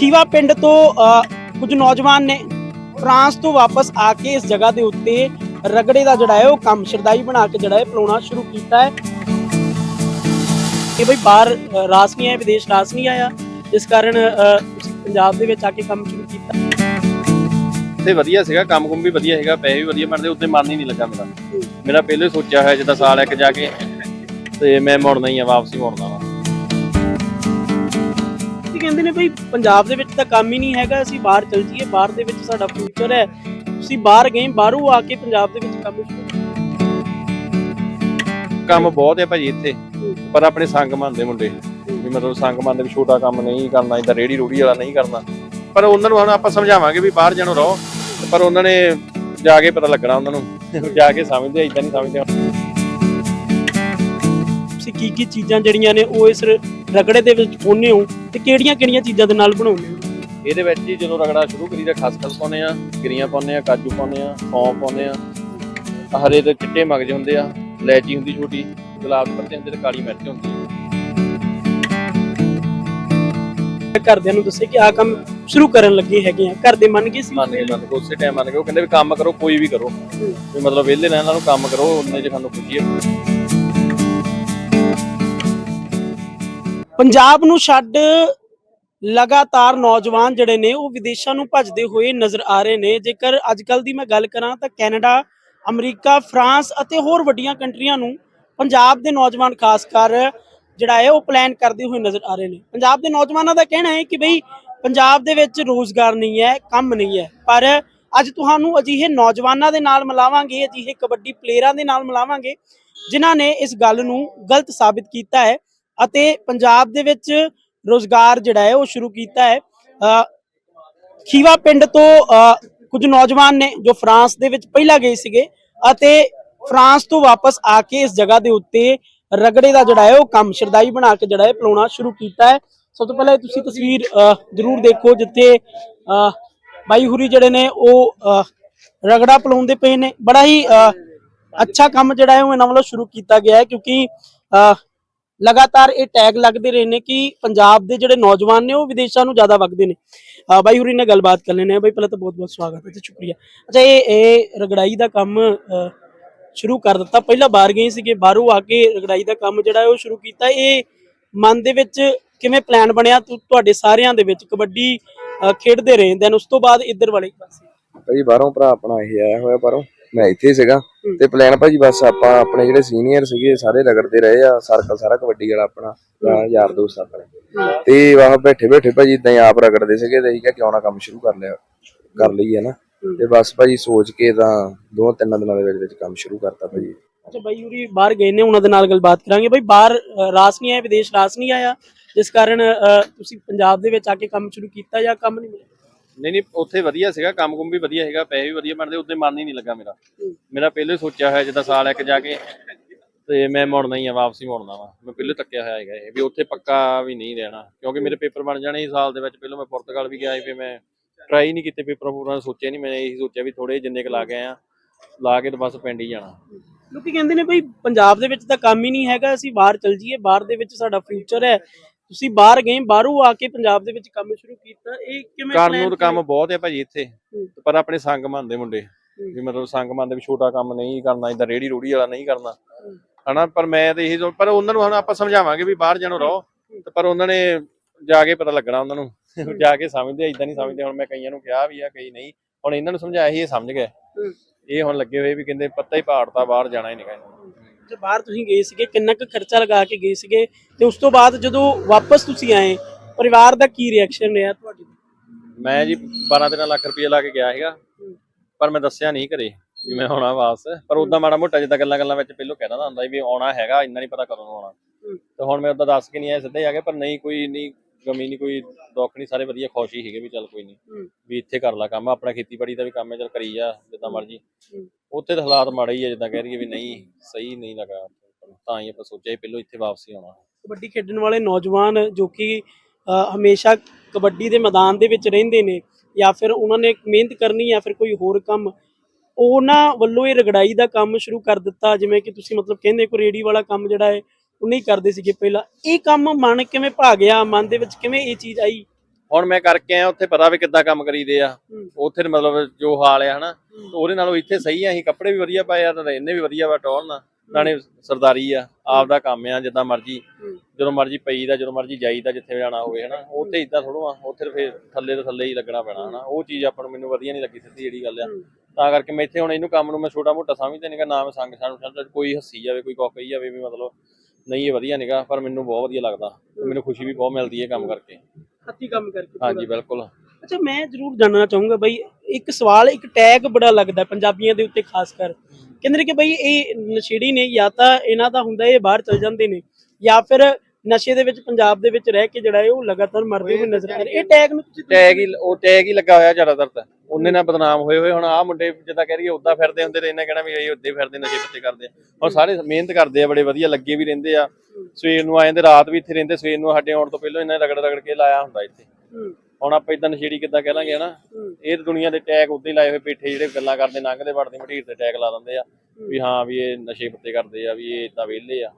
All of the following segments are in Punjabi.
ਖੀਵਾ ਪਿੰਡ ਤੋਂ ਕੁਝ ਨੌਜਵਾਨ ਨੇ ਫਰਾਂਸ ਤੋਂ ਵਾਪਸ ਆ ਕੇ ਇਸ ਜਗ੍ਹਾ ਦੇ ਉੱਤੇ ਰਗੜੇ ਦਾ ਜਿਹੜਾ ਹੈ ਉਹ ਕੰਮ ਸ਼ਰਦਾਈ ਬਣਾ ਕੇ ਜਿਹੜਾ ਹੈ ਪਲਾਉਣਾ ਸ਼ੁਰੂ ਕੀਤਾ ਹੈ। ਕਿ ਬਈ ਬਾਹਰ ਰਾਸ ਨਹੀਂ ਆਇਆ, ਵਿਦੇਸ਼ ਰਾਸ ਨਹੀਂ ਆਇਆ ਇਸ ਕਾਰਨ ਤੁਸੀਂ ਪੰਜਾਬ ਦੇ ਵਿੱਚ ਆ ਕੇ ਕੰਮ ਸ਼ੁਰੂ ਕੀਤਾ। ਤੇ ਵਧੀਆ ਸੀਗਾ, ਕੰਮ ਕੁੰਮ ਵੀ ਵਧੀਆ ਹੈਗਾ ਪੈਸੇ ਵੀ ਵਧੀਆ ਬਣਦੇ, ਉੱਤੇ ਮਨ ਹੀ ਨਹੀਂ ਲੱਗਾ ਮੇਰਾ। ਮੇਰਾ ਪਹਿਲੇ ਸੋਚਿਆ ਹੋਇਆ ਜਿੱਦਾਂ ਸਾਲ ਇੱਕ ਜਾ ਕੇ, ਤੇ ਮੈਂ ਮੁੜਨਾ ਹੀ ਆ, ਵਾਪਸੀ ਮੁੜਨਾ ਵਾ। ਕਹਿੰਦੇ ਨੇ ਬਈ ਪੰਜਾਬ ਦੇ ਵਿੱਚ ਤਾਂ ਕੰਮ ਹੀ ਨਹੀਂ ਹੈਗਾ ਅਸੀਂ ਬਾਹਰ ਚਲ ਜਾਈਏ ਬਾਹਰ ਦੇ ਵਿੱਚ ਸਾਡਾ ਫਿਊਚਰ ਹੈ। ਤੁਸੀਂ ਬਾਹਰ ਗਏ ਬਾਹਰੋਂ ਆ ਕੇ ਪੰਜਾਬ ਦੇ ਵਿੱਚ ਕੰਮ ਸ਼ੁਰੂ ਕੰਮ ਬਹੁਤ ਹੈ ਭਾਜੀ ਇੱਥੇ ਪਰ ਆਪਣੇ ਸੰਗ ਮੰਨਦੇ ਮੁੰਡੇ। ਵੀ ਮਤਲਬ ਸੰਗ ਮੰਨਦੇ ਵੀ ਛੋਟਾ ਕੰਮ ਨਹੀਂ ਕਰਨਾ ਇਦਾਂ ਰੇੜੀ ਰੂੜੀ ਵਾਲਾ ਨਹੀਂ ਕਰਨਾ। ਪਰ ਉਹਨਾਂ ਨੂੰ ਹੁਣ ਆਪਾਂ ਸਮਝਾਵਾਂਗੇ ਵੀ ਬਾਹਰ ਜਾਣੋ ਰਹੋ। ਪਰ ਉਹਨਾਂ ਨੇ ਜਾ ਕੇ ਪਤਾ ਲੱਗਣਾ ਉਹਨਾਂ ਨੂੰ। ਜਾ ਕੇ ਸਮਝਦੇ ਇਦਾਂ ਨਹੀਂ ਸਮਝਦੇ। ਤੁਸੀਂ ਕੀ ਕੀ ਚੀਜ਼ਾਂ ਜਿਹੜੀਆਂ ਨੇ ਉਹ ਇਸ ਰਗੜੇ ਦੇ ਵਿੱਚ ਪਾਉਂਦੇ ਹੋ ਤੇ ਕਿਹੜੀਆਂ ਕਿਹੜੀਆਂ ਚੀਜ਼ਾਂ ਦੇ ਨਾਲ ਬਣਾਉਂਦੇ ਹੋ? ਇਹਦੇ ਵਿੱਚ ਹੀ ਜਦੋਂ ਰਗੜਾ ਸ਼ੁਰੂ ਕਰੀਦਾ ਖਸਖਸ ਪਾਉਂਦੇ ਆ ਗਿਰੀਆਂ ਪਾਉਂਦੇ ਆ ਕਾਜੂ ਪਾਉਂਦੇ ਆ ਸੌਂਫ ਪਾਉਂਦੇ ਆ। ਹਰੇ ਤੇ ਚਿੱਟੇ ਮਗਜ ਹੁੰਦੇ ਆ ਇਲਾਇਚੀ ਹੁੰਦੀ ਛੋਟੀ ਗੁਲਾਬ ਦੇ ਪੱਤੇ ਹੁੰਦੇ ਤੇ ਕਾਲੀ ਮਿਰਚ ਹੁੰਦੀ। ਘਰਦਿਆਂ ਨੂੰ ਦੱਸੇ ਕਿ ਆ ਕੰਮ ਸ਼ੁਰੂ ਕਰਨ ਲੱਗੇ ਹੈਗੇ ਆ। ਘਰ ਦੇ ਮੰਨ ਗਏ ਸੀ? ਮੰਨ ਗਏ ਮੰਨ ਗਏ ਉਸੇ ਟਾਈਮ ਮੰਨ ਗਏ। ਉਹ ਕਹਿੰਦੇ ਵੀ ਕੰਮ ਕਰੋ ਕੋਈ ਵੀ ਕਰੋ। ਵੀ ਮਤਲਬ ਵਿਹਲੇ ਨਾ ਇਹਨਾਂ ਨੂੰ ਕੰਮ ਕਰੋ ਉਹਨੇ ਜੇ ਸਾਨੂੰ ਖੁਸ਼ੀ ਹੈ ਪੰਜਾਬ ਨੂੰ ਛੱਡ ਲਗਾਤਾਰ ਨੌਜਵਾਨ ਜਿਹੜੇ ਨੇ, ਉਹ ਵਿਦੇਸ਼ਾਂ ਨੂੰ ਭੱਜਦੇ ਹੋਏ ਨਜ਼ਰ ਆ ਰਹੇ ਨੇ। ਜੇਕਰ ਅੱਜ ਕੱਲ ਦੀ ਮੈਂ ਗੱਲ ਕਰਾਂ ਤਾਂ ਕੈਨੇਡਾ, ਅਮਰੀਕਾ, ਫਰਾਂਸ ਅਤੇ ਹੋਰ ਵੱਡੀਆਂ ਕੰਟਰੀਆਂ ਨੂੰ ਪੰਜਾਬ ਦੇ ਨੌਜਵਾਨ ਖਾਸ ਕਰ ਜਿਹੜਾ ਹੈ, ਉਹ ਪਲਾਨ ਕਰਦੇ ਹੋਏ ਨਜ਼ਰ ਆ ਰਹੇ ਨੇ। ਪੰਜਾਬ ਦੇ ਨੌਜਵਾਨਾਂ ਦਾ ਕਹਿਣਾ ਹੈ ਕਿ ਬਈ ਪੰਜਾਬ ਦੇ ਵਿੱਚ ਰੋਜ਼ਗਾਰ ਨਹੀਂ ਹੈ, ਕੰਮ ਨਹੀਂ ਹੈ। ਪਰ ਅੱਜ ਤੁਹਾਨੂੰ ਅਜਿਹੇ ਨੌਜਵਾਨਾਂ ਦੇ ਨਾਲ ਮਿਲਾਵਾਂਗੇ, ਅਜਿਹੇ ਕਬੱਡੀ ਪਲੇਅਰਾਂ ਦੇ ਨਾਲ ਮਿਲਾਵਾਂਗੇ, ਜਿਨ੍ਹਾਂ ਨੇ ਇਸ ਗੱਲ ਨੂੰ ਗਲਤ ਸਾਬਿਤ ਕੀਤਾ ਹੈ। ਅਤੇ ਪੰਜਾਬ ਦੇ ਵਿੱਚ ਰੋਜ਼ਗਾਰ ਜਿਹੜਾ ਹੈ ਉਹ ਸ਼ੁਰੂ ਕੀਤਾ ਹੈ। ਅ, ਖੀਵਾ ਪਿੰਡ ਤੋਂ ਅ, ਕੁਝ ਨੌਜਵਾਨ ਨੇ ਜੋ ਫਰਾਂਸ ਦੇ ਵਿੱਚ ਪਹਿਲਾਂ ਗਏ ਸੀਗੇ ਅਤੇ ਫਰਾਂਸ ਤੋਂ ਵਾਪਸ ਆ ਕੇ ਇਸ ਜਗ੍ਹਾ ਦੇ ਉੱਤੇ ਰਗੜੇ ਦਾ ਜਿਹੜਾ ਹੈ ਉਹ ਕੰਮ ਸ਼ਰਦਾਈ ਬਣਾ ਕੇ ਜਿਹੜਾ ਹੈ ਪਲਾਉਣਾ ਸ਼ੁਰੂ ਕੀਤਾ ਹੈ। ਸਭ ਤੋਂ ਪਹਿਲਾਂ ਇਹ ਤੁਸੀਂ ਤਸਵੀਰ ਅ, ਜ਼ਰੂਰ ਦੇਖੋ ਜਿੱਥੇ ਅ, ਬਾਈ ਹੁਰੀ ਜਿਹੜੇ ਨੇ ਉਹ ਰਗੜਾ ਪਲਾਉਂਦੇ ਪਏ ਨੇ। ਬੜਾ ਹੀ ਅ, ਅੱਛਾ ਕੰਮ ਜਿਹੜਾ ਹੈ ਉਹ ਇਹਨਾਂ ਵੱਲੋਂ ਸ਼ੁਰੂ ਕੀਤਾ ਗਿਆ ਹੈ ਕਿਉਂਕਿ ਅ, ਲਗਾਤਾਰ ਇਹ ਟੈਗ ਲੱਗਦੇ ਰਹੇ ਨੇ ਕਿ ਪੰਜਾਬ ਦੇ ਜਿਹੜੇ ਨੌਜਵਾਨ ਨੇ ਉਹ ਵਿਦੇਸ਼ਾਂ ਨੂੰ ਜ਼ਿਆਦਾ ਵਗਦੇ ਨੇ। ਬਾਈ ਹੁਰੀ ਨਾਲ ਗੱਲਬਾਤ ਕਰ ਲੈਣੇ ਆ ਬਾਈ, ਪਹਿਲਾਂ ਤਾਂ ਬਹੁਤ ਬਹੁਤ ਸਵਾਗਤ ਹੈ ਤੇ ਸ਼ੁਕਰੀਆ। ਅੱਛਾ, ਇਹ ਇਹ ਰਗੜਾਈ ਦਾ ਕੰਮ ਸ਼ੁਰੂ ਕਰ ਦਿੱਤਾ। ਪਹਿਲਾਂ ਬਾਹਰ ਗਏ ਸੀਗੇ, ਬਾਹਰੋਂ ਆ ਕੇ ਰਗੜਾਈ ਦਾ ਕੰਮ ਜਿਹੜਾ ਉਹ ਸ਼ੁਰੂ ਕੀਤਾ। ਇਹ ਮਨ ਦੇ ਵਿੱਚ ਕਿਵੇਂ ਪਲਾਨ ਬਣਿਆ? ਤੁ- ਤੁਹਾਡੇ ਸਾਰਿਆਂ ਦੇ ਵਿੱਚ ਕਬੱਡੀ ਖੇਡਦੇ ਰਹੇ। ਦੈਨ ਉਸ ਤੋਂ ਬਾਅਦ ਇੱਧਰ ਵਾਲੇ ਪਾਸੇ। ਭਾਜੀ ਬਾਹਰੋਂ ਭਰਾ ਆਪਣਾ ਇਹ ਆਇਆ ਹੋਇਆ, ਬਾਹਰੋਂ। ਮੈਂ ਇੱਥੇ ਸੀਗਾ। ਤੇ ਪਲਾਨ ਭਾਜੀ ਬਸ ਆਪਾਂ ਆਪਣੇ ਜਿਹੜੇ ਸੀਨੀਅਰ ਸੀਗੇ ਸਾਰੇ ਰਗੜਦੇ ਰਹੇ ਆ ਸਰਕਲ ਸਾਰਾ ਕਬੱਡੀ ਵਾਲਾ ਆਪਣਾ ਯਾਰ ਦੋਸਤ ਆਪਣੇ। ਤੇ ਵਾਹ ਬੈਠੇ ਬੈਠੇ ਭਾਜੀ ਇਦਾਂ ਹੀ ਆਪ ਰਗੜਦੇ ਸੀਗੇ ਤੇ ਅਸੀਂ ਕਿਹਾ ਕਿਉਂ ਨਾ ਕੰਮ ਸ਼ੁਰੂ ਕਰ ਲਿਆ ਕਰ ਲਈਏ ਨਾ। ਤੇ ਬਸ ਭਾਜੀ ਸੋਚ ਕੇ ਤਾਂ ਦੋ ਤਿੰਨ ਦਿਨਾਂ ਦੇ ਵਿੱਚ ਵਿੱਚ ਕੰਮ ਸ਼ੁਰੂ ਕਰਤਾ ਭਾਜੀ। ਅੱਛਾ ਬਾਈ ਯੂਰੀ ਬਾਹਰ ਗਏ ਨੇ ਉਹਨਾਂ ਦੇ ਨਾਲ ਗੱਲਬਾਤ ਕਰਾਂਗੇ। ਬਾਈ ਬਾਹਰ ਰਾਸ ਨਹੀਂ ਆਇਆ ਵਿਦੇਸ਼ ਰਾਸ ਨਹੀਂ ਆਇਆ? ਜਿਸ ਕਾਰਨ ਤੁਸੀਂ ਪੰਜਾਬ ਦੇ ਵਿੱਚ ਆ ਕੇ ਕੰਮ ਸ਼ੁਰੂ ਕੀਤਾ ਜਾਂ ਕੰਮ ਨਹੀਂ ਮਿਲਿਆ? ਨਹੀਂ ਨਹੀਂ, ਉੱਥੇ ਵਧੀਆ ਸੀਗਾ, ਕੰਮ ਕੁੰਮ ਵੀ ਵਧੀਆ ਹੈਗਾ ਪੈਸੇ ਵੀ ਵਧੀਆ ਬਣਦੇ ਉੱਤੇ ਮਨ ਹੀ ਨਹੀਂ ਲੱਗਾ ਮੇਰਾ। ਮੇਰਾ ਪਹਿਲੇ ਸੋਚਿਆ ਹੋਇਆ ਜਿੱਦਾਂ ਸਾਲ ਇੱਕ ਜਾ ਕੇ, ਤੇ ਮੈਂ ਮੁੜਨਾ ਹੀ ਆ, ਵਾਪਸੀ ਮੁੜਨਾ ਵਾ। ਮੈਂ ਪਹਿਲੇ ਤੱਕਿਆ ਹੋਇਆ ਹੈਗਾ ਇਹ, ਵੀ ਉੱਥੇ ਪੱਕਾ ਵੀ ਨਹੀਂ ਰਹਿਣਾ, ਕਿਉਂਕਿ ਮੇਰੇ ਪੇਪਰ ਬਣ ਜਾਣੇ ਸੀ ਸਾਲ ਦੇ ਵਿੱਚ, ਪਹਿਲਾਂ ਮੈਂ ਪੁਰਤਗਾਲ ਵੀ ਗਿਆ ਸੀ, ਫਿਰ ਮੈਂ ਟਰਾਈ ਨਹੀਂ ਕੀਤੇ ਪੇਪਰ ਪੂਰਾ, ਸੋਚਿਆ ਨਹੀਂ, ਮੈਂ ਇਹੀ ਸੋਚਿਆ ਵੀ ਥੋੜੇ ਜਿੰਨੇ ਕੁ ਲਾ ਕੇ ਆਇਆ, ਲਾ ਕੇ ਤਾਂ ਬਸ ਪਿੰਡ ਹੀ ਜਾਣਾ। ਲੋਕੀ ਕਹਿੰਦੇ ਨੇ ਬਈ, ਪੰਜਾਬ ਦੇ ਵਿੱਚ ਤਾਂ ਕੰਮ ਹੀ ਨਹੀਂ ਹੈਗਾ, ਅਸੀਂ ਬਾਹਰ ਚਲ ਜਾਈਏ, ਬਾਹਰ ਦੇ ਵਿੱਚ ਸਾਡਾ ਫਿਊਚਰ ਹੈ। ਤੁਸੀਂ ਬਾਹਰ ਗਏ ਬਾਹਰੋਂ ਆ ਕੇ ਪੰਜਾਬ ਦੇ ਵਿੱਚ ਕੰਮ ਸ਼ੁਰੂ ਕੀਤਾ ਇਹ ਕਿਵੇਂ ਕਰਨ ਨੂੰ ਤਾਂ ਕੰਮ ਬਹੁਤ ਹੈ ਭਾਜੀ ਇੱਥੇ ਹੂੰ। ਪਰ ਆਪਣੇ ਸੰਗ ਮੰਨਦੇ ਮੁੰਡੇ ਵੀ ਮਤਲਬ ਸੰਗ ਮੰਨਦੇ ਵੀ ਛੋਟਾ ਕੰਮ ਨਹੀਂ ਕਰਨਾ ਇਦਾਂ ਰੇੜੀ ਰੂੜੀ ਵਾਲਾ ਨਹੀਂ ਕਰਨਾ। ਹਨਾ ਪਰ ਮੈਂ ਤੇ ਇਹੀ ਪਰ ਉਹਨਾਂ ਨੂੰ ਹੁਣ ਆਪਾਂ ਸਮਝਾਵਾਂਗੇ ਵੀ ਬਾਹਰ ਜਾਣੋ ਰਹੋ। ਪਰ ਉਹਨਾਂ ਨੇ ਜਾ ਕੇ ਪਤਾ ਲੱਗਣਾ ਉਹਨਾਂ ਨੂੰ ਜਾ ਕੇ ਸਮਝਦੇ ਇਦਾਂ ਨਹੀਂ ਸਮਝਦੇ ਹੁਣ ਮੈਂ ਕਈਆਂ ਨੂੰ ਕਿਹਾ ਵੀ ਆ ਕਈ ਨਹੀਂ। ਹੁਣ ਇਹਨਾਂ ਨੂੰ ਸਮਝਾਇਆ ਸੀ ਇਹ ਸਮਝ ਗਏ। ਹੂੰ। ਇਹ ਹੁਣ ਲੱਗੇ ਹੋਏ ਵੀ ਕਹਿੰਦੇ ਪੱਤਾ ਹੀ ਪਾੜਤਾ ਬਾਹਰ ਜਾਣਾ ਹੀ ਨਹੀਂ ਕਹਿੰਦੇ ਬਾਹਰ ਤੁਸੀਂ ਗਏ ਸੀਗੇ ਕਿੰਨਾ ਕੁ ਖਰਚਾ ਲਗਾ ਕੇ ਗਏ ਸੀਗੇ ਤੇ ਉਸ ਤੋਂ ਬਾਅਦ ਜਦੋਂ ਵਾਪਸ ਤੁਸੀਂ ਆਏ ਪਰਿਵਾਰ ਦਾ ਕੀ ਰਿਐਕਸ਼ਨ ਰਿਹਾ ਤੁਹਾਡੀ ਮੈਂ ਜੀ 12 13 ਲੱਖ ਰੁਪਏ ਲਾ ਕੇ ਗਿਆ ਸੀਗਾ ਪਰ ਮੈਂ ਦੱਸਿਆ ਨਹੀਂ ਘਰੇ ਵੀ ਮੈਂ ਆਉਣਾ ਵਾਪਸ। ਪਰ ਉਦਾਂ ਮਾੜਾ ਮੋਟਾ ਜਿੱਦਾਂ ਗੱਲਾਂ ਗੱਲਾਂ ਵਿੱਚ ਪਹਿਲੋਂ ਕਹਿ ਦਿੰਦਾ ਹੁੰਦਾ ਵੀ ਆਉਣਾ ਹੈਗਾ ਇੰਨਾ ਨਹੀਂ ਪਤਾ ਕਦੋਂ ਆਉਣਾ। ਤੇ ਹੁਣ ਮੈਂ ਉਦਾਂ ਦੱਸ ਕੇ ਨਹੀਂ ਆਇਆ ਸਿੱਧੇ ਆ ਗਏ ਪਰ ਨਹੀਂ ਕੋਈ ਨਹੀਂ ਗਮੀ ਨਹੀਂ ਕੋਈ ਦੁੱਖ ਨਹੀਂ ਸਾਰੇ ਵਧੀਆ ਖੁਸ਼ ਹੀ ਹੈਗੇ ਵੀ ਚੱਲ ਕੋਈ ਨਹੀਂ। ਵੀ ਇੱਥੇ ਕਰ ਲਾ ਕੰਮ ਆਪਣਾ ਖੇਤੀਬਾੜੀ ਦਾ ਵੀ ਕੰਮ ਹੈ ਚੱਲ ਕਰੀ ਜਾ ਜਿੱਦਾਂ ਮਰਜ਼ੀ। ਉੱਥੇ ਤਾਂ ਹਾਲਾਤ ਮਾੜੇ ਹੀ ਆ ਜਿੱਦਾਂ ਕਹਿ ਰਹੀਏ ਵੀ ਨਹੀਂ ਸਹੀ ਨਹੀਂ ਲੱਗਾ ਤਾਂ ਹੀ ਆਪਾਂ ਸੋਚਿਆ ਪਹਿਲੋਂ ਇੱਥੇ ਵਾਪਸ ਆਉਣਾ ਕਬੱਡੀ ਖੇਡਣ ਵਾਲੇ ਨੌਜਵਾਨ ਜੋ ਕਿ ਹਮੇਸ਼ਾ ਕਬੱਡੀ ਦੇ ਮੈਦਾਨ ਦੇ ਵਿੱਚ ਰਹਿੰਦੇ ਨੇ ਜਾਂ ਫਿਰ ਉਹਨਾਂ ਨੇ ਮਿਹਨਤ ਕਰਨੀ ਜਾਂ ਫਿਰ ਕੋਈ ਹੋਰ ਕੰਮ ਉਹਨਾਂ ਵੱਲੋਂ ਇਹ ਰਗੜਾਈ ਦਾ ਕੰਮ ਸ਼ੁਰੂ ਕਰ ਦਿੱਤਾ ਜਿਵੇਂ ਕਿ ਤੁਸੀਂ ਮਤਲਬ ਕਹਿੰਦੇ ਕੋ ਰੇੜੀ ਵਾਲਾ ਕੰਮ ਜਿਹੜਾ ਹੈ ਉਹ ਨਹੀਂ ਕਰਦੇ ਸੀਗੇ ਪਹਿਲਾਂ। ਇਹ ਕੰਮ ਮਨ ਕਿਵੇਂ ਭਾ ਗਿਆ? ਮਨ ਦੇ ਵਿੱਚ ਕਿਵੇਂ ਇਹ ਚੀਜ਼ ਆਈ? ਹੁਣ ਮੈਂ ਕਰਕੇ ਆਇਆ ਉੱਥੇ ਪਤਾ ਵੀ ਕਿੱਦਾਂ ਕੰਮ ਕਰੀਦੇ ਆ। ਉੱਥੇ ਮਤਲਬ ਜੋ ਹਾਲ ਆ ਹਨਾ। ਉਹਦੇ ਨਾਲੋਂ ਇੱਥੇ ਸਹੀ ਆ ਅਸੀਂ ਕੱਪੜੇ ਵੀ ਵਧੀਆ ਪਾਏ ਆ ਤੇ ਰਹਿੰਦੇ ਵੀ ਵਧੀਆ ਵਾ ਟੌਰ ਨਾਲ। ਸਰਦਾਰੀ ਆ ਆਪ ਦਾ ਕੰਮ ਆ ਜਿੱਦਾਂ ਮਰਜ਼ੀ। ਜਦੋਂ ਮਰਜ਼ੀ ਪਈਦਾ ਜਦੋਂ ਮਰਜ਼ੀ ਜਾਈਦਾ ਜਿੱਥੇ ਜਾਣਾ ਹੋਵੇ ਹਨਾ। ਉੱਥੇ ਇਦਾਂ ਥੋੜੋ ਆ ਉੱਥੇ ਫੇਰ ਥੱਲੇ ਤੋਂ ਥੱਲੇ ਹੀ ਲੱਗਣਾ ਪੈਣਾ ਹਨਾ। ਉਹ ਚੀਜ਼ ਆਪਾਂ ਨੂੰ ਮੈਨੂੰ ਵਧੀਆ ਨਹੀਂ ਲੱਗੀ ਸਿੱਧੀ ਜਿਹੜੀ ਗੱਲ ਆ। ਤਾਂ ਕਰਕੇ ਮੈਂ ਇੱਥੇ ਹੁਣ ਇਹਨੂੰ ਕੰਮ ਨੂੰ ਮੈਂ ਛੋਟਾ ਮੋਟਾ ਸਮਝਦਾ ਨਹੀਂਗਾ ਨਾ ਮੈਂ ਸੰਗ ਸਾਨੂੰ ਕੋਈ ਹੱਸੀ ਜਾਵੇ ਕੋਈ ਕਹੀ ਜਾਵੇ ਵੀ ਮਤਲਬ ਨਹੀਂ ਇਹ ਵਧੀਆ ਨਹੀਂਗਾ ਪਰ ਮੈਨੂੰ ਬਹੁਤ ਵਧੀਆ ਲੱਗਦਾ। ਮੈਨੂੰ ਖੁਸ਼ੀ ਵੀ ਬਹੁਤ ਮਿਲਦੀ ਹੈ ਕੰਮ ਕਰਕੇ। ਹੱਥੀ ਕੰਮ ਕਰਕੇ ਹਾਂਜੀ ਬਿਲਕੁਲ। ਅੱਛਾ ਮੈਂ ਜ਼ਰੂਰ ਜਾਣਨਾ ਚਾਹੂੰਗਾ ਬਈ ਇੱਕ ਸਵਾਲ ਇੱਕ ਟੈਗ ਬੜਾ ਲੱਗਦਾ ਪੰਜਾਬੀਆਂ ਦੇ ਉੱਤੇ ਖਾਸ ਕਰ। ਕਹਿੰਦੇ ਨੇ ਕਿ ਬਈ ਇਹ ਨਸ਼ੇੜੀ ਨੇ ਜਾਂ ਤਾਂ ਇਹਨਾਂ ਦਾ ਹੁੰਦਾ ਇਹ ਬਾਹਰ ਚਲ ਜਾਂਦੇ ਨੇ ਜਾਂ ਫਿਰ ਨਸ਼ੇ ਦੇ ਵਿੱਚ ਪੰਜਾਬ ਦੇ ਵਿੱਚ ਰਹਿ ਕੇ ਜਿਹੜਾ ਹੈ ਉਹ ਲਗਾਤਾਰ ਮਰਦੇ ਹੋਏ ਨਜ਼ਰ ਆ ਰਹੇ। ਇਹ ਟੈਗ ਨੂੰ ਤੁਸੀਂ ਟੈਗ ਹੀ ਉਹ ਟੈਗ ਹੀ ਲੱਗਾ ਹੋਇਆ ਜ਼ਿਆਦਾਤਰ ਤਾਂ। ਉਹਨੇ ਨਾਲ ਬਦਨਾਮ ਹੋਏ ਹੋਏ ਹੁਣ ਆਹ ਮੁੰਡੇ ਜਿੱਦਾਂ ਕਹਿ ਰਹੀਏ ਉਦਾਂ ਫਿਰਦੇ ਹੁੰਦੇ ਤੇ ਇਹਨਾਂ ਕਹਿਣਾ ਵੀ ਇਹ ਉੱਦੇ ਫਿਰਦੇ ਨਸ਼ੇ ਪੱਤੇ ਕਰਦੇ ਆ। ਹੁਣ ਸਾਰੇ ਮਿਹਨਤ ਕਰਦੇ ਆ ਬੜੇ ਵਧੀਆ ਲੱਗੇ ਵੀ ਰਹਿੰਦੇ ਆ। ਸਵੇਰ ਨੂੰ ਆ ਜਾਂਦੇ ਰਾਤ ਵੀ ਇੱਥੇ ਰਹਿੰਦੇ ਸਵੇਰ ਨੂੰ ਸਾਡੇ ਆਉਣ ਤੋਂ ਪਹਿਲਾਂ ਇਹਨਾਂ ਨੇ ਰਗੜ ਰਗੜ ਕੇ ਲਾਇਆ ਹੁੰਦਾ ਇੱਥੇ। ਹੁਣ ਆਪਾਂ ਇਦਾਂ ਨਸ਼ੇੜੀ ਕਿੱਦਾਂ ਕਹਿ ਲਾਂਗੇ ਹਨਾ? ਇਹ ਤਾਂ ਦੁਨੀਆ ਦੇ ਟੈਗ ਉੱਤੇ ਹੀ ਲਾਏ ਹੋਏ ਪੇਠੇ ਜਿਹੜੇ ਗੱਲਾਂ ਕਰਦੇ ਲੰਘਦੇ ਵੜਦੇ ਮਟੀਰ ਤੇ ਟੈਗ ਲਾ ਦਿੰਦੇ ਆ। ਵੀ ਹਾਂ ਵੀ ਇਹ ਨਸ਼ੇ ਪੱਤੇ ਕਰਦੇ ਆ ਵੀ ਇਹ ਇਦਾਂ ਵਿਹਲੇ ਆ।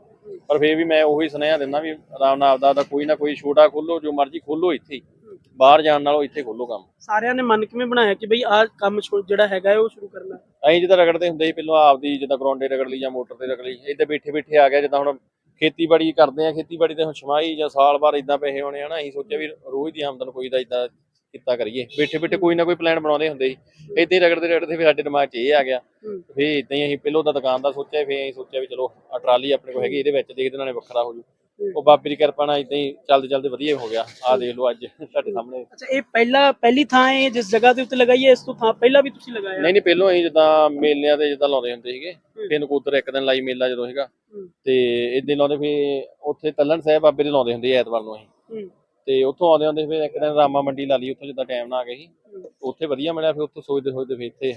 ਪਰ ਫੇਰ ਵੀ ਮੈਂ ਉਹੀ ਸੁਨੇਹਾ ਦਿੰਦਾ ਵੀ ਆਰਾਮ ਨਾਲ ਆਪਦਾ ਆਪਦਾ ਕੋਈ ਨਾ ਕੋਈ ਛੋਟਾ ਖੋਲੋ ਜੋ ਮਰਜ਼ੀ ਖੋਲੋ ਇੱਥੇ ਹੀ। ਬਾਹਰ ਜਾਣ ਨਾਲੋਂ ਇੱਥੇ ਖੋਲੋ ਕੰਮ। ਸਾਰਿਆਂ ਨੇ ਮਨ ਕਿਵੇਂ ਬਣਾਇਆ ਕਿ ਬਈ ਆਹ ਕੰਮ ਛੋ- ਜਿਹੜਾ ਹੈਗਾ ਹੈ ਉਹ ਸ਼ੁਰੂ ਕਰਨਾ? ਅਸੀਂ ਜਿੱਦਾਂ ਰਗੜਦੇ ਹੁੰਦੇ ਸੀ ਪਹਿਲਾਂ ਆਪਦੀ ਜਿੱਦਾਂ ਗਰਾਉਂਡੇ ਰਗੜ ਲਈ ਜਾਂ ਮੋਟਰ ਤੇ ਰਗੜ ਲਈ ਇੱਥੇ ਬੈਠੇ ਬੈਠੇ ਆ ਗਿਆ ਜਿੱਦਾਂ ਹੁਣ ਖੇਤੀਬਾੜੀ ਕਰਦੇ ਆ ਖੇਤੀਬਾੜੀ ਤੇ ਹੁਣ ਛਮਾਈ ਜਾਂ ਸਾਲ ਬਾਅਦ ਇਦਾਂ ਪੈਸੇ ਆਉਣੇ ਹਨਾ ਅਸੀਂ ਸੋਚਿਆ ਵੀ ਰੋਜ਼ ਦੀ ਆਮਦਨ ਕੋਈ ਦਾ ਇਦਾਂ ਕੀਤਾ ਕਰੀਏ। ਬੈਠੇ ਬੈਠੇ ਕੋਈ ਨਾ ਕੋਈ ਪਲਾਨ ਬਣਾਉਂਦੇ ਹੁੰਦੇ ਸੀ। ਏਦਾਂ ਹੀ ਰਗੜਦੇ ਰਗੜਦੇ ਫਿਰ ਸਾਡੇ ਦਿਮਾਗ 'ਚ ਇਹ ਆ ਗਿਆ। ਫਿਰ ਇਦਾਂ ਹੀ ਅਸੀਂ ਪਹਿਲੋਂ ਤਾਂ ਦੁਕਾਨ ਦਾ ਸੋਚਿਆ ਫਿਰ ਅਸੀਂ ਸੋਚਿਆ ਵੀ ਚਲੋ ਆ ਟਰਾਲੀ ਆਪਣੇ ਕੋਲ ਹੈਗੀ ਇਹਦੇ ਵਿੱਚ ਦੇਖਦੇ ਨਾਲੇ ਵੱਖਰਾ ਹੋ ਜੂ। ਉਹ ਬਾਬੇ ਦੀ ਕਿਰਪਾ ਨਾਲ ਇਦਾਂ ਹੀ ਚੱਲਦੇ ਚੱਲਦੇ ਵਧੀਆ ਹੋ ਗਿਆ। ਆਹ ਦੇਖ ਲਓ ਅੱਜ ਤੁਹਾਡੇ ਸਾਹਮਣੇ। ਅੱਛਾ ਇਹ ਪਹਿਲਾ ਪਹਿਲੀ ਥਾਂ ਹੈ ਜਿਸ ਜਗ੍ਹਾ ਦੇ ਉੱਤੇ ਲਗਾਈ ਹੈ ਇਸ ਤੋਂ ਥਾਂ ਪਹਿਲਾਂ ਵੀ ਤੁਸੀਂ ਲਗਾਇਆ? ਨਹੀਂ ਨਹੀਂ ਪਹਿਲੋਂ ਅਸੀਂ ਜਿੱਦਾਂ ਮੇਲਿਆਂ ਤੇ ਜਿੱਦਾਂ ਲਾਉਂਦੇ ਹੁੰਦੇ ਸੀਗੇ। ਫਿਰ ਨਕੋਦਰ ਇੱਕ ਦਿਨ ਲਾਈ ਮੇਲਾ ਜਦੋਂ ਸੀਗਾ। ਹੂੰ। ਤੇ ਇਦਾਂ ਲਾਉਂਦੇ ਫਿਰ ਉੱਥੇ ਤੱਲਣ ਸਾਹਿਬ ਬਾਬੇ ਦੇ ਲਾਉਂਦੇ ਹੁੰਦੇ ਆ ਐਤਵਾਰ ਨੂੰ ਅਸੀਂ। ਤੇ ਉੱਥੋਂ ਆਉਂਦੇ ਹੁੰਦੇ ਫਿਰ ਇੱਕ ਦਿਨ ਰਾਮਾ ਮੰਡੀ ਲਾ ਲਈ ਉੱਥੋਂ ਜਿੱਦਾਂ ਟਾਈਮ ਨਾਲ ਆ ਗਏ ਸੀ। ਉੱਥੇ ਵਧੀਆ ਮਿਲਿਆ ਫਿਰ ਉੱਥੋਂ ਸੋਚਦੇ ਸੋਚਦੇ ਫਿਰ ਇੱਥੇ।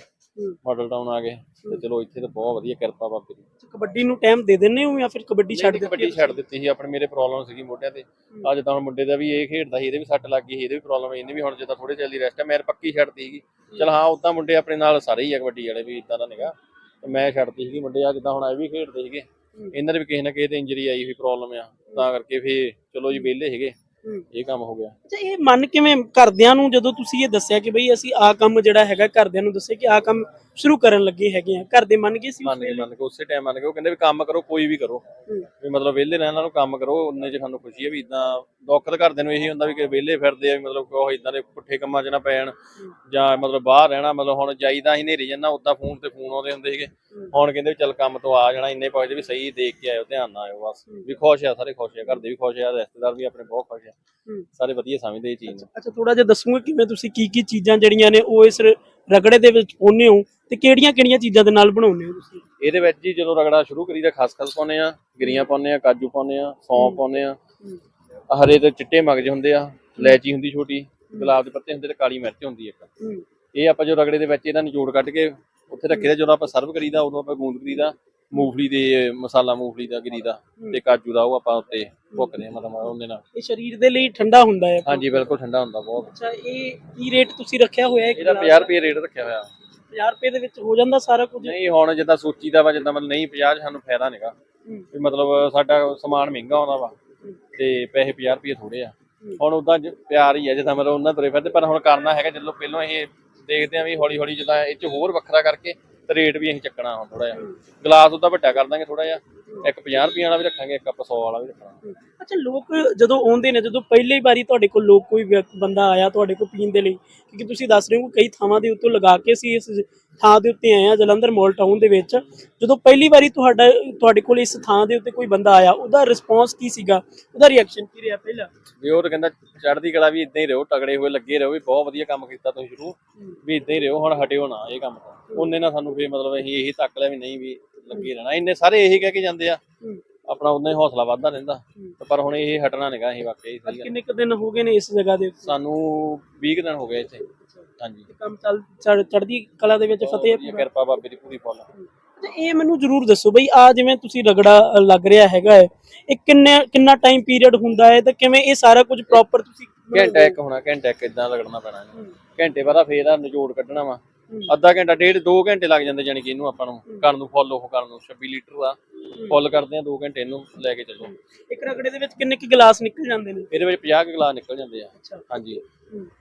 ਮਾਡਲ ਟਾਊਨ ਆ ਗਏ। ਤੇ ਚਲੋ ਇੱਥੇ ਤਾਂ ਬਹੁਤ ਵਧੀਆ ਕਿਰਪਾ ਬਾਬੇ ਦੀ। ਕਬੱਡੀ ਨੂੰ ਟਾਈਮ ਦੇ ਦਿੰਦੇ ਹੋ ਜਾਂ ਫਿਰ ਕਬੱਡੀ ਛੱਡ ਦਿੱਤੀ ਕਬੱਡੀ ਛੱਡ ਦਿੱਤੀ ਸੀ ਆਪਣੇ ਮੇਰੇ ਪ੍ਰੋਬਲਮ ਸੀਗੀ ਮੋਢਿਆਂ ਤੇ। ਅੱਜ ਤਾਂ ਹੁਣ ਮੁੰਡੇ ਦਾ ਵੀ ਇਹ ਖੇਡਦਾ ਸੀ ਇਹਦੇ ਵੀ ਸੱਟ ਲੱਗ ਗਈ ਸੀ ਇਹਦੇ ਵੀ ਪ੍ਰੋਬਲਮ ਇਹਨੇ ਵੀ ਹੁਣ ਜਿੱਦਾਂ ਥੋੜੇ ਚੱਲੀ ਰੈਸਟ ਹੈ ਮੈਂ ਪੱਕੀ ਛੱਡਤੀ ਸੀਗੀ। ਚਲ ਹਾਂ ਉਦਾਂ ਮੁੰਡੇ ਆਪਣੇ ਨਾਲ ਸਾਰੇ ਹੀ ਆ ਕਬੱਡੀ ਵਾਲੇ ਵੀ ਇਦਾਂ ਦਾ ਨਿਗਾ ਮੈਂ ਛੱਡਤੀ ਸੀਗੀ ਮੁੰਡੇ ਆ ਜਿੱਦਾਂ ਹੁਣ ਇਹ ਵੀ ਖੇਡਦੇ ਸੀਗੇ। ਇਹਨਾਂ ਦੇ ਵੀ ਕਿਸੇ ਨਾ ਕਿਸੇ ਤੇ ਇੰਜਰੀ ਆਈ ਹੋਈ ਪ੍ਰੋਬਲਮ ਆ। ਤਾਂ ਕਰਕੇ ਫੇ ਚਲੋ ਜੀ ਵਿਹਲੇ ਸੀਗੇ। ਇਹ ਕੰਮ ਹੋ ਗਿਆ। ਅੱਛਾ ਇਹ ਮਨ ਕਿਵੇਂ ਘਰਦਿਆਂ ਨੂੰ ਜਦੋਂ ਤੁਸੀਂ ਇਹ ਦੱਸਿਆ ਕਿ ਬਈ ਅਸੀਂ ਆਹ ਕੰਮ ਜਿਹੜਾ ਹੈਗਾ ਘਰਦਿਆਂ ਨੂੰ ਦੱਸਿਆ ਕਿ ਆਹ ਕੰਮ ਸ਼ੁਰੂ ਕਰਨ ਲੱਗੇ ਹੈਗੇ ਆ ਘਰ ਦੇ ਮੰਨ ਗਏ ਸੀ ਮੰਨ? ਮੰਨ ਕੇ ਉਸੇ ਟਾਈਮ ਮੰਨ ਕੇ ਉਹ ਕਹਿੰਦੇ ਵੀ ਕੰਮ ਕਰੋ ਕੋਈ ਵੀ ਕਰੋ। ਵੀ ਮਤਲਬ ਵਿਹਲੇ ਰਹਿਣ ਨਾਲੋਂ ਕੰਮ ਕਰੋ ਉਹਨੇ ਚ ਸਾਨੂੰ ਖੁਸ਼ੀ ਹੈ ਵੀ ਇਦਾਂ ਦੁੱਖ ਤਾਂ ਘਰਦਿਆਂ ਨੂੰ ਇਹੀ ਹੁੰਦਾ ਵੀ ਕਿ ਵਿਹਲੇ ਫਿਰਦੇ ਆ ਮਤਲਬ ਕਿ ਉਹ ਇਦਾਂ ਦੇ ਪੁੱਠੇ ਕੰਮਾਂ 'ਚ ਨਾ ਪੈਣ ਜਾਂ ਮਤਲਬ ਬਾਹਰ ਰਹਿਣਾ ਮਤਲਬ ਹੁਣ ਜਾਈਦਾ ਹੀ ਨੇਰੀ ਜਾਂਦਾ ਉਦਾਂ ਫੋਨ ਤੇ ਫੋਨ ਆਉਂਦੇ ਹੁੰਦੇ ਸੀਗੇ। ਹੁਣ ਕਹਿੰਦੇ ਵੀ ਚੱਲ ਕੰਮ ਤੋਂ ਆ ਜਾਣਾ ਇੰਨੇ ਪੁੱਛਦੇ ਵੀ ਸਹੀ ਦੇਖ ਕੇ ਆਇਓ ਧਿਆਨ ਨਾਲ ਆਇਓ ਬਸ। ਵੀ ਖੁਸ਼ ਆ ਸਾਰੇ ਖੁਸ਼ ਆ ਘਰ ਦੇ ਵੀ ਖੁਸ਼ ਆ ਰਿਸ਼ਤੇਦਾਰ ਵੀ ਆਪਣੇ ਬਹੁਤ ਖੁਸ਼ ਆ। ਸਾਰੇ ਵਧੀਆ ਸਮਝਦੇ ਇਹ ਚੀਜ਼ ਨੂੰ। ਅੱਛਾ ਥੋੜਾ ਜਿਹਾ ਦੱਸੂਗਾ ਕਿਵੇਂ ਤੁਸੀਂ ਕੀ ਕੀ ਚੀਜ਼ਾਂ ਜਿਹੜੀਆਂ ਨੇ ਉਹ ਇਸ ਰਗੜੇ ਦੇ ਵਿੱਚ ਪਾਉਂਦੇ ਹੋ? ਤੇ ਕਿਹੜੀਆਂ ਕਿਹੜੀਆਂ ਚੀਜ਼ਾਂ ਦੇ ਨਾਲ ਬਣਾਉਂਦੇ ਹੋ ਤੁਸੀਂ? ਇਹਦੇ ਵਿੱਚ ਜੀ ਜਦੋਂ ਰਗੜਾ ਸ਼ੁਰੂ ਕਰੀਦਾ ਖਸਖਸ ਪਾਉਂਦੇ ਆ ਗਿਰੀਆਂ ਪਾਉਂਦੇ ਆ ਕਾਜੂ ਪਾਉਂਦੇ ਆ ਸੌਂਫ ਪਾਉਂਦੇ ਆ ਹਰੇ ਤੇ ਚਿੱਟੇ ਮਗਜ ਹੁੰਦੇ ਆ ਇਲਾਇਚੀ ਹੁੰਦੀ ਛੋਟੀ ਗੁਲਾਬ ਦੇ ਪੱਤੇ ਹੁੰਦੇ ਤੇ ਕਾਲੀ ਮਿਰਚ ਹੁੰਦੀ ਇੱਕ। ਇਹ ਆਪਾਂ ਜੋ ਰਗੜੇ ਦੇ ਵਿੱਚ ਇਹਦਾ ਨਿਚੋੜ ਕੱਢ ਕੇ ਉੱਥੇ ਰੱਖੀਦਾ ਜਦੋਂ ਆਪਾਂ ਸਰਵ ਕਰੀਦਾ ਉਦੋਂ ਆਪਾਂ ਗੂੰਦ ਕਰੀਦਾ ਮੂੰਗਫਲੀ ਦੇ ਮਸਾਲਾ ਮੂੰਗਫਲੀ ਦਾ ਕਰੀਦਾ ਤੇ ਕਾਜੂ ਦਾ ਉਹ ਆਪਾਂ ਉੱਤੇ ਭੁੱਕਦੇ ਆ ਮਤਲਬ ਉਹਦੇ ਨਾਲ। ਇਹ ਸਰੀਰ ਦੇ ਲਈ ਠੰਡਾ ਹੁੰਦਾ ਹੈ। ਹਾਂਜੀ ਬਿਲਕੁਲ ਠੰਡਾ ਹੁੰਦਾ ਬਹੁਤ। ਅੱਛਾ ਇਹ ਕੀ ਰੇਟ ਤੁਸੀਂ ਰੱਖਿਆ ਹੋਇਆ ਹੈ ਇਹਦਾ 50 ਰੁਪਏ ਰੇਟ ਰੱਖਿਆ ਹੋਇਆ। 50 ਰੁਪਏ ਦੇ ਵਿੱਚ ਹੋ ਜਾਂਦਾ ਸਾਰਾ ਕੁਝ? ਨਹੀਂ ਹੁਣ ਜਿੱਦਾਂ ਸੋਚੀਦਾ ਵਾ ਜਿੱਦਾਂ ਮਤਲਬ ਨਹੀਂ 50 ਸਾਨੂੰ ਫਾਇਦਾ ਨਹੀਂਗਾ। ਵੀ ਮਤਲਬ ਸਾਡਾ ਸਮਾਨ ਮਹਿੰਗਾ ਆਉਂਦਾ ਵਾ ਤੇ ਪੈਸੇ 50 ਰੁਪਏ ਥੋੜੇ ਆ। ਹੁਣ ਉਦਾਂ ਪਿਆਰ ਹੀ ਆ ਜਿੱਦਾਂ ਮਤਲਬ ਉਹਨਾਂ ਤੁਰੇ ਫਿਰਦੇ ਪਰ ਹੁਣ ਕਰਨਾ ਹੈਗਾ ਜਦੋਂ ਪਹਿਲਾਂ ਇਹ ਦੇਖਦੇ ਆ ਵੀ ਹੌਲੀ ਹੌਲੀ ਜਿੱਦਾਂ ਇਹ ਚ ਹੋਰ ਵੱਖਰਾ ਕਰਕੇ ਤੇ ਰੇਟ ਵੀ ਅਸੀਂ ਚੱਕਣਾ ਹੁਣ ਥੋੜਾ ਜਿਹਾ। ਗਲਾਸ ਉਹਦਾ ਵੱਡਾ ਕਰ ਦਾਂਗੇ ਥੋੜਾ ਜਿਹਾ। ਇੱਕ 50 ਰੁਪਏ ਵਾਲਾ ਵੀ ਰੱਖਾਂਗੇ ਇੱਕ ਆਪਾਂ 100 ਵਾਲਾ ਵੀ ਰੱਖਣਾ। ਅੱਛਾ ਲੋਕ ਜਦੋਂ ਆਉਂਦੇ ਨੇ ਜਦੋਂ ਪਹਿਲੀ ਵਾਰੀ ਤੁਹਾਡੇ ਕੋਲ ਲੋਕ ਕੋਈ ਵਿਅਕ- ਬੰਦਾ ਆਇਆ ਤੁਹਾਡੇ ਕੋਲ ਪੀਣ ਦੇ ਲਈ ਕਿਉਂਕਿ ਤੁਸੀਂ ਦੱਸ ਰਹੇ ਹੋ ਕਿ ਕਈ ਥਾਵਾਂ ਦੇ ਉੱਤੇ ਲਗਾ ਕੇ ਸੀ ਇਸ ਥਾਂ ਦੇ ਉੱਤੇ ਆਏ ਆ ਜਲੰਧਰ ਮਾਲ ਟਾਊਨ ਦੇ ਵਿੱਚ। ਜਦੋਂ ਪਹਿਲੀ ਵਾਰੀ ਤੁਹਾਡਾ ਤੁਹਾਡੇ ਕੋਲ ਇਸ ਥਾਂ ਦੇ ਉੱਤੇ ਕੋਈ ਬੰਦਾ ਆਇਆ ਉਹਦਾ ਰਿਸਪੌਂਸ ਕੀ ਸੀਗਾ? ਉਹਦਾ ਰਿਐਕਸ਼ਨ ਕੀ ਰਿਹਾ ਪਹਿਲਾਂ? ਵੀ ਉਹ ਤਾਂ ਕਹਿੰਦਾ ਚੜ੍ਹਦੀ ਕਲਾ ਵੀ ਇਦਾਂ ਹੀ ਰਹੋ ਤਗੜੇ ਹੋਏ ਲੱਗੇ ਰਹੋ ਵੀ ਬਹੁਤ ਵਧੀਆ ਕੰਮ ਕੀਤਾ ਤੁਸੀਂ ਸ਼ੁਰੂ। ਵੀ ਇਦਾਂ ਹੀ ਰਹੋ ਹੁਣ ਹਟਿਓ ਨਾ ਇਹ ਕੰਮ ਤੋਂ। ਉਹਨੇ ਨਾ ਸਾਨੂੰ ਫੇਰ ਮਤਲਬ ਅਸੀਂ ਇਹੀ ਤੱਕ ਲਿਆ ਵੀ ਨਹੀਂ ਵੀ ਲੱਗੇ ਰਹਿਣਾ। ਇੰਨੇ ਸਾਰੇ ਇਹੀ ਕਹਿ ਕੇ ਜਾਂਦੇ ਆ ਹੂੰ। ਆਪਣਾ ਉਹਨਾਂ ਹੀ ਹੌਸਲਾ ਵੱਧਦਾ ਰਹਿੰਦਾ। ਤੇ ਪਰ ਹੁਣ ਇਹ ਹਟਣਾ ਨਹੀਂਗਾ ਇਹ ਵਾਕਈ ਸਹੀ ਗੱਲ ਕਿੰਨੇ ਕੁ ਦਿਨ ਹੋ ਗਏ ਨੇ ਇਸ ਜਗ੍ਹਾ ਦੇ ਉੱਤੇ? ਸਾਨੂੰ 20 ਕੁ ਦਿਨ ਹੋ ਗਏ ਇੱਥੇ। ਹਾਂਜੀ। ਕੰਮ ਚੱਲ ਚੜ੍ਹ- ਚੜ੍ਹਦੀ ਕਲਾ ਦੇ ਵਿੱਚ ਫਤਿਹ ਵਧੀਆ ਕਿਰਪਾ ਬਾਬੇ ਦੀ ਪੂਰੀ ਫੁੱਲ ਤੇ ਇਹ ਮੈਨੂੰ ਜ਼ਰੂਰ ਦੱਸੋ ਬਈ ਆ ਜਿਵੇਂ ਤੁਸੀਂ ਰਗੜਾ ਅ, ਲੱਗ ਰਿਹਾ ਹੈਗਾ ਹੈ ਇਹ ਕਿੰਨੇ ਕਿੰਨਾ ਟਾਈਮ ਪੀਰੀਅਡ ਹੁੰਦਾ ਹੈ ਤੇ ਕਿਵੇਂ ਇਹ ਸਾਰਾ ਕੁਝ ਪ੍ਰੋਪਰ ਤੁਸੀਂ ਘੰਟਾ ਇੱਕ ਹੋਣਾ ਘੰਟਾ ਇੱਕ ਇਦਾਂ ਲੱਗਣਾ ਪੈਣਾ ਇਹਨੂੰ। ਘੰਟੇ ਬਾਅਦ ਫੇਰ ਆ ਨਿਚੋੜ ਕੱਢਣਾ ਵਾ। ਅੱਧਾ ਘੰਟਾ ਡੇਢ 2 ਘੰਟੇ ਲੱਗ ਜਾਂਦੇ ਜਾਨੀ ਕਿ ਇਹਨੂੰ ਆਪਾਂ ਨੂੰ। ਕਰਨ ਨੂੰ ਫੁੱਲ ਕਰਨ ਨੂੰ 26 ਲੀਟਰ ਦਾ ਫੁੱਲ ਕਰਦੇ ਆ 2 ਘੰਟੇ ਇਹਨੂੰ ਲੈ ਕੇ ਚੱਲੋ। ਇੱਕ ਰਗੜੇ ਦੇ ਵਿੱਚ ਕਿੰਨੇ ਕੁ ਗਲਾਸ ਨਿਕਲ ਜਾਂਦੇ ਨੇ? ਇਹਦੇ ਵਿੱਚ 50 ਕੁ ਗਲਾਸ ਨਿਕਲ ਜਾਂਦੇ ਆ। ਹਾਂਜੀ।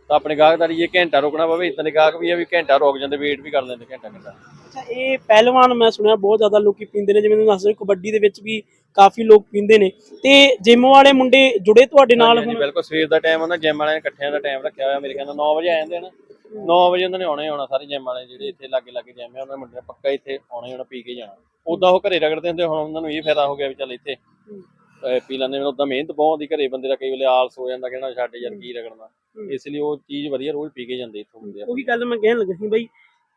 ਤਾਂ ਆਪਣੇ ਗਾਹਕਦਾਰੀ ਇਹ ਘੰਟਾ ਰੁਕਣਾ ਪਵੇ ਦੇ ਗਾਹਕ ਵੀ ਆ ਵੀ ਘੰਟਾ ਰੁਕ ਜਾਂਦੇ ਵੇਟ ਵੀ ਕਰ ਲੈਂਦੇ ਘੰਟਾ ਘੰਟਾ। ਅੱਛਾ ਇਹ ਪਹਿਲਵਾਨ ਮੈਂ ਸੁਣਿਆ ਬਹੁਤ ਜ਼ਿਆਦਾ ਲੋਕੀ ਪੀਂਦੇ ਨੇ ਜਿਵੇਂ ਤੁਸੀਂ ਦੱਸ ਰਹੇ ਕਬੱਡੀ ਦੇ ਵਿੱਚ ਵੀ ਕਾਫੀ ਲੋਕ ਪੀਂਦੇ ਨੇ। ਤੇ ਜਿਮ ਵਾਲੇ ਮੁੰਡੇ ਜੁੜੇ ਤੁਹਾਡੇ ਨਾਲ ਹੁਣ? ਬਿਲਕੁਲ ਸਵੇਰ ਦਾ ਟਾਈਮ ਹੁੰਦਾ ਜਿਮ ਵਾਲਿਆਂ ਨੇ ਇਕੱਠਿਆਂ ਦਾ ਟਾਈਮ ਰੱਖਿਆ ਹੋਇਆ ਮੇਰੇ ਕਹਿੰਦਾ 9 ਵਜੇ ਆ ਜਾਂਦੇ ਨੇ। 9 ਵਜੇ ਉਹਨਾਂ ਨੇ ਆਉਣਾ ਹੀ ਆਉਣਾ ਸਾਰੇ ਜਿਮ ਵਾਲੇ ਜਿਹੜੇ ਇੱਥੇ ਲਾਗੇ ਲਾਗੇ ਜਿਮ ਆ ਉਹਨਾਂ ਦੇ ਮੁੰਡੇ ਨੇ ਪੱਕਾ ਇੱਥੇ ਆਉਣਾ ਹੀ ਆਉਣਾ ਪੀ ਕੇ ਜਾਣਾ। ਉਦਾਂ ਉਹ ਘਰੇ ਰਗੜਦੇ ਹੁੰਦੇ ਹੁਣ ਉਹਨਾਂ ਨੂੰ ਇਹ ਫਾਇਦਾ ਹੋ ਗਿਆ ਵੀ ਚੱਲ ਇੱਥੇ ਅਹ ਪੀ ਲੈਂਦੇ ਨੇ ਉਦਾਂ ਮਿਹਨਤ ਬਹੁਤ ਹੁੰਦੀ ਘਰੇ ਬੰਦੇ ਦਾ ਕਈ ਵੇਲੇ ਆਲਸ ਹੋ ਜਾਂਦਾ ਕਹਿੰਦਾ ਛੱਡ ਯਾਰ ਕੀ ਰਗੜਨਾ। ਇਸ ਲਈ ਉਹ ਚੀਜ਼ ਵਧੀਆ ਰੋਜ਼ ਪੀ ਕੇ ਜਾਂਦੇ ਇੱਥੋਂ ਹੁੰਦੇ ਆ। ਉਹੀ ਗੱਲ ਮੈਂ ਕਹਿਣ ਲੱਗਾ ਸੀ ਬਈ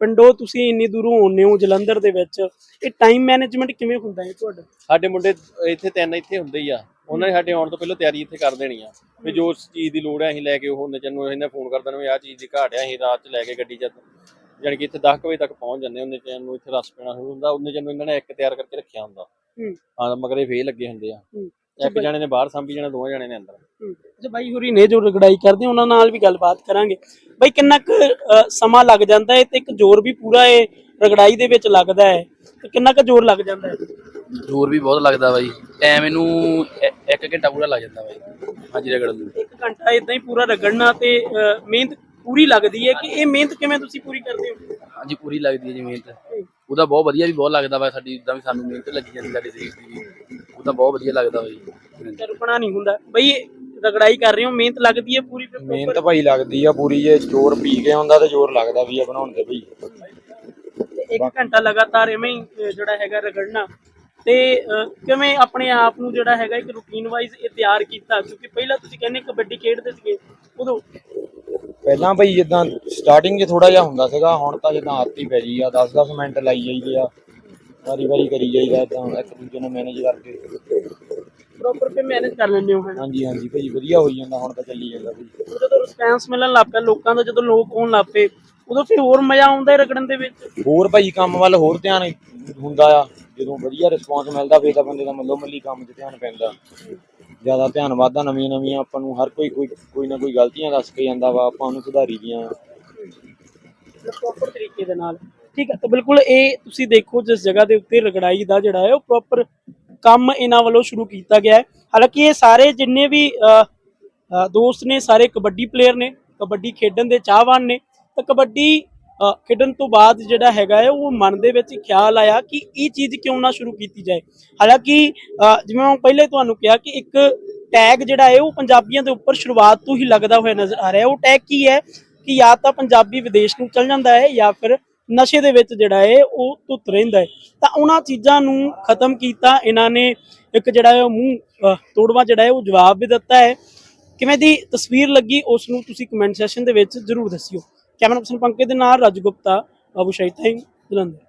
ਪਿੰਡੋਂ ਤੁਸੀਂ ਇੰਨੀ ਦੂਰੋਂ ਆਉਂਦੇ ਹੋ ਜਲੰਧਰ ਦੇ ਵਿੱਚ ਇਹ ਟਾਈਮ ਮੈਨੇਜਮੈਂਟ ਕਿਵੇਂ ਹੁੰਦਾ ਹੈ ਤੁਹਾਡਾ? ਸਾਡੇ ਮੁੰਡੇ ਇੱਥੇ ਤਿੰਨ ਇੱਥੇ ਹੁੰਦੇ ਹੀ ਆ। ਉਹਨਾਂ ਨੇ ਸਾਡੇ ਆਉਣ ਤੋਂ ਪਹਿਲਾਂ ਤਿਆਰੀ ਇੱਥੇ ਕਰ ਦੇਣੀ ਆ। ਵੀ ਜੋ ਚੀਜ਼ ਦੀ ਲੋੜ ਹੈ ਅਸੀਂ ਲੈ ਕੇ ਉਹ ਹੁੰਦੇ ਨੂੰ ਇਹਨੇ ਫੋਨ ਕਰ ਦੇਣਾ ਵੀ ਆਹ ਚੀਜ਼ ਦੀ ਘਾਟ ਹੈ ਅਸੀਂ ਰਾਤ ਚ ਲੈ ਕੇ ਗੱਡੀ ਚ ਜਾਣੀ ਕਿ ਇੱਥੇ 10 ਕੁ ਵਜੇ ਤੱਕ ਪਹੁੰਚ ਜਾਂਦੇ ਹੁੰਦੇ ਚੈਨ ਨੂੰ ਇੱਥੇ ਰਸ ਪੈਣਾ ਸ਼ੁਰੂ ਹੁੰਦਾ ਉਹਨੇ ਨੂੰ ਇਹਨਾਂ ਨੇ ਇੱਕ ਤਿਆਰ ਕਰਕੇ ਰੱਖਿਆ ਹੁੰਦਾ। ਹੂੰ। ਹਾਂ ਮਗਰੇ ਫੇਰ ਲੱਗੇ ਹੁੰਦੇ ਆ। ਹੂੰ। ਇੱਕ ਜਣੇ ਨੇ ਬਾਹਰ ਸਾਂਭੀ ਜਾਣਾ ਦੋਵਾਂ ਜਣੇ ਨੇ ਅੰਦਰ। ਹੂੰ। ਅੱਛਾ ਬਾਈ ਹੋਰੀ ਨੇ ਜੋ ਰਗੜਾਈ ਕਰਦੇ ਉਹਨਾਂ ਨਾਲ ਵੀ ਗੱਲਬਾਤ ਕਰਾਂਗੇ। ਬਾਈ ਕਿੰਨਾ ਕੁ ਸਮਾਂ ਲੱਗ ਜਾਂਦਾ ਹੈ ਤੇ ਇੱਕ ਜ਼ੋਰ ਵੀ ਪੂਰਾ ਇਹ ਰਗੜਾਈ ਦੇ ਵਿੱਚ ਲੱਗਦਾ ਹੈ? ਤੇ ਕਿੰਨਾ ਕੁ ਜ਼ੋਰ ਲੱਗ ਜਾਂਦਾ ਹੈ? ਜ਼ੋਰ ਵੀ ਬਹੁਤ ਲੱਗਦਾ ਬਾਈ। ਟਾਈਮ ਇਹਨੂੰ ਇੱਕ ਘੰਟਾ ਪੂਰਾ ਲੱਗ ਜਾਂਦਾ ਬਾਈ। ਹਾਂਜੀ ਰਗੜਨ ਨੂੰ ਇੱਕ ਘੰਟਾ ਇਦਾਂ ਹੀ ਪੂਰਾ ਰਗੜਨਾ ਤੇ ਮਿਹਨਤ ਪੂਰੀ ਲੱਗਦੀ ਹੈ ਕਿ ਇਹ ਮਿਹਨਤ ਕਿਵੇਂ ਤੁਸੀਂ ਪੂਰੀ ਕਰਦੇ ਹੋ? ਹਾਂਜੀ ਪੂਰੀ ਲੱਗਦੀ ਹੈ ਜੀ ਮਿਹਨਤ। ਉਹਦਾ ਬਹੁਤ ਵਧੀਆ ਵੀ ਬਹੁਤ ਲੱਗਦਾ ਵਾ ਸਾਡੀ ਇਦਾਂ ਵੀ ਸਾਨੂੰ ਮਿਹਨਤ ਲੱਗੀ ਜਾਂਦੀ ਸਾਡੇ ਸਰੀਰ ਦੀ। ਵੀ ਉਹਦਾ ਬਹੁਤ ਵਧੀਆ ਲੱਗਦਾ ਬਾਈ ਤੇ ਰੁਕਣਾ ਨਹੀਂ ਹੁੰਦਾ। ਬਈ ਰਗੜਾਈ ਕਰ ਰਹੇ ਹੋ ਮਿਹਨਤ ਲੱਗਦੀ ਹੈ ਪੂਰੀ ਫਿਰ? proper? ਮਿਹਨਤ ਭਾਈ ਲੱਗਦੀ ਆ ਪੂਰੀ ਜੇ ਜ਼ੋਰ ਪੀ ਕੇ ਹੁੰਦਾ ਤੇ ਜ਼ੋਰ ਲੱਗਦਾ ਵੀ ਆ ਬਣਾਉਣ ਤੇ ਭਾਈ ਤੇ ਇੱਕ ਘੰਟਾ ਲਗਾਤਾਰ ਐਵੇਂ ਹੀ ਅਹ, ਜਿਹੜਾ ਹੈਗਾ ਰਗੜਨਾ। ਤੇ ਕਿਵੇਂ ਆਪਣੇ ਆਪ ਨੂੰ ਜਿਹੜਾ ਹੈਗਾ ਇੱਕ ਰੂਟੀਨ ਵਾਈਜ਼ ਇਹ ਤਿਆਰ ਕੀਤਾ? ਕਿਉਂਕਿ ਪਹਿਲਾਂ ਤੁਸੀਂ ਕਹਿੰਦੇ ਕਬੱਡੀ ਖੇਡਦੇ ਸੀਗੇ ਉਦੋਂ। ਪਹਿਲਾਂ ਭਾਈ ਜਿੱਦਾਂ ਸਟਾਰਟਿੰਗ 'ਚ ਥੋੜਾ ਜਿਹਾ ਹੁੰਦਾ ਸੀਗਾ ਹੁਣ ਤਾਂ ਜਿੱਦਾਂ ਆਦਤ ਹੀ ਪੈ ਗਈ ਆ 10-10 ਮਿੰਟ ਲਾਈ ਜਾਈਦੇ ਆ ਵਾਰੀ ਵਾਰੀ ਕਰੀ ਜਾਈਦਾ ਤਾਂ ਇੱਕ ਦੂਜੇ ਨੂੰ ਮੈਨੇਜ ਕਰਕੇ। ਪ੍ਰੋਪਰ ਤੇ ਮੈਨੇਜ ਕਰ ਲੈਂਦੇ ਹੋ ਹਨਾ ਹਾਂਜੀ ਹਾਂਜੀ ਭਾਈ ਵਧੀਆ ਹੋਈ ਜਾਂਦਾ ਹੁਣ ਤਾਂ ਚੱਲੀ ਜਾਂਦਾ ਭਾਈ ਜਦੋਂ ਰਿਸਪਾਂਸ ਮਿਲਣ ਲੱਗ ਪਿਆ ਲੋਕਾਂ ਦਾ ਜਦੋਂ ਲੋਕ ਆਉਣ ਲੱਗ ਪਏ ਉਦੋਂ ਫਿਰ ਹੋਰ ਮਜ਼ਾ ਆਉਂਦਾ ਹੈ ਰਗੜਨ ਦੇ ਵਿੱਚ। ਹੋਰ ਭਾਈ ਕੰਮ ਵੱਲ ਹੋਰ ਧਿਆਨ ਹੁੰਦਾ ਆ। ਜਦੋਂ ਵਧੀਆ ਰਿਸਪੌਂਸ ਮਿਲਦਾ, ਫੇਰ ਤਾਂ ਬੰਦੇ ਦਾ ਮੱਲੋ ਮੱਲੀ ਕੰਮ 'ਚ ਧਿਆਨ ਪੈਂਦਾ। ਜ਼ਿਆਦਾ ਧਿਆਨ ਵਾਧਾ ਨਵੀਆਂ ਨਵੀਆਂ, ਆਪਾਂ ਨੂੰ ਹਰ ਕੋਈ ਕੋਈ ਕੋਈ ਨਾ ਕੋਈ ਗਲਤੀਆਂ ਦੱਸ ਕੇ ਜਾਂਦਾ ਵਾ, ਆਪਾਂ ਉਹਨੂੰ ਸੁਧਾਰੀ ਦੀਆਂ। ਪ੍ਰੋਪਰ ਤਰੀਕੇ ਦੇ ਨਾਲ। ਠੀਕ ਹੈ ਤਾਂ ਬਿਲਕੁਲ ਇਹ ਤੁਸੀਂ ਦੇਖੋ, ਜਿਸ ਜਗ੍ਹਾ ਦੇ ਉੱਤੇ ਰਗੜਾਈ ਦਾ ਜਿਹੜਾ ਹੈ, ਉਹ ਪ੍ਰੋਪਰ ਕੰਮ ਇਹਨਾਂ ਵੱਲੋਂ ਸ਼ੁਰੂ ਕੀਤਾ ਗਿਆ ਹੈ। ਹਾਲਾਂਕਿ ਇਹ ਸਾਰੇ ਜਿੰਨੇ ਵੀ ਦੋਸਤ ਨੇ, ਸਾਰੇ ਕਬੱਡੀ ਪਲੇਅਰ ਨੇ, ਕਬੱਡੀ ਖੇਡਣ ਦੇ ਚਾਹਵਾਨ ਨੇ, ਤਾਂ ਕਬੱਡੀ ਖੇਡਣ ਤੋਂ ਬਾਅਦ ਜਿਹੜਾ ਹੈਗਾ ਹੈ ਉਹ ਮਨ ਦੇ ਵਿੱਚ ਖਿਆਲ ਆਇਆ ਕਿ ਇਹ ਚੀਜ਼ ਕਿਉਂ ਨਾ ਸ਼ੁਰੂ ਕੀਤੀ ਜਾਏ। ਹਾਲਾਂਕਿ ਜਿਵੇਂ ਮੈਂ ਪਹਿਲੇ ਤੁਹਾਨੂੰ ਕਿਹਾ ਕਿ ਇੱਕ ਟੈਗ ਜਿਹੜਾ ਹੈ ਉਹ ਪੰਜਾਬੀਆਂ ਦੇ ਉੱਪਰ ਸ਼ੁਰੂਆਤ ਤੋਂ ਹੀ ਲੱਗਦਾ ਹੋਇਆ ਨਜ਼ਰ ਆ ਰਿਹਾ ਹੈ। ਉਹ ਟੈਗ ਕੀ ਹੈ ਕਿ ਜਾਂ ਤਾਂ ਪੰਜਾਬੀ ਵਿਦੇਸ਼ ਨੂੰ ਚਲ ਜਾਂਦਾ ਹੈ ਜਾਂ ਫਿਰ ਨਸ਼ੇ ਦੇ ਵਿੱਚ ਜਿਹੜਾ ਹੈ ਉਹ ਧੁੱਤ ਰਹਿੰਦਾ ਹੈ। ਤਾਂ ਉਹਨਾਂ ਚੀਜ਼ਾਂ ਨੂੰ ਖਤਮ ਕੀਤਾ ਇਹਨਾਂ ਨੇ ਇੱਕ ਜਿਹੜਾ ਹੈ ਉਹ ਮੂੰਹ ਅਹ, ਤੋੜਵਾ ਜਿਹੜਾ ਹੈ ਉਹ ਜਵਾਬ ਵੀ ਦਿੱਤਾ ਹੈ। ਕਿਵੇਂ ਦੀ ਤਸਵੀਰ ਲੱਗੀ ਉਸ ਨੂੰ ਤੁਸੀਂ ਕਮੈਂਟ ਸੈਸ਼ਨ ਦੇ ਵਿੱਚ ਜ਼ਰੂਰ ਦੱਸਿਓ। ਕੈਮਰਾ ਪਰਸਨ ਪੰਕਜ ਦੇ ਨਾਲ ਰਾਜੂ ਗੁਪਤਾ ਬਾਬੂ ਸ਼ਾਹੀ ਸਿੰਘ ਜਲੰਧਰ।